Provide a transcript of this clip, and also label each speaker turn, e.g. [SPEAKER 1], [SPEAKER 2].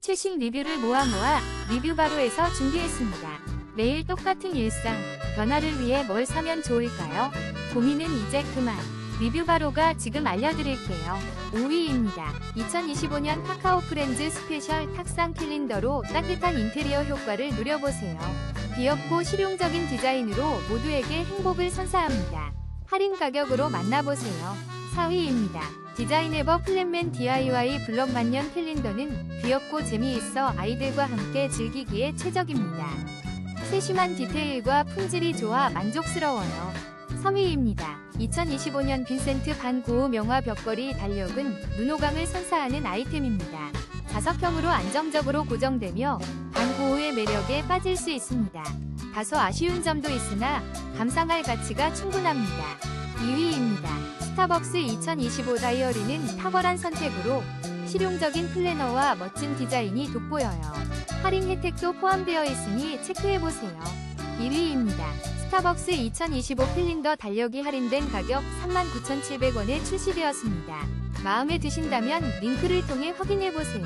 [SPEAKER 1] 최신 리뷰를 모아 모아 리뷰 바로에서 준비했습니다. 매일 똑같은 일상, 변화를 위해 뭘 사면 좋을까요? 고민은 이제 그만. 리뷰 바로가 지금 알려드릴게요. 5위입니다. 2025년 카카오 프렌즈 스페셜 탁상 캘린더로 따뜻한 인테리어 효과를 누려보세요. 귀엽고 실용적인 디자인으로 모두에게 행복을 선사합니다. 할인 가격으로 만나보세요. 4위입니다. 디자인에버 플랫맨 DIY 블럭 만년 캘린더는 귀엽고 재미있어 아이들과 함께 즐기기에 최적입니다. 세심한 디테일과 품질이 좋아 만족스러워요. 3위입니다. 2025년 빈센트 반 고우 명화 벽걸이 달력은 눈호강을 선사하는 아이템입니다. 자석형으로 안정적으로 고정되며 반 고우의 매력에 빠질 수 있습니다. 다소 아쉬운 점도 있으나 감상할 가치가 충분합니다. 2위입니다. 스타벅스 2025 다이어리는 탁월한 선택으로 실용적인 플래너와 멋진 디자인이 돋보여요. 할인 혜택도 포함되어 있으니 체크해보세요. 1위입니다. 스타벅스 2025 필린더 달력이 할인된 가격 39,700원에 출시되었습니다. 마음에 드신다면 링크를 통해 확인해보세요.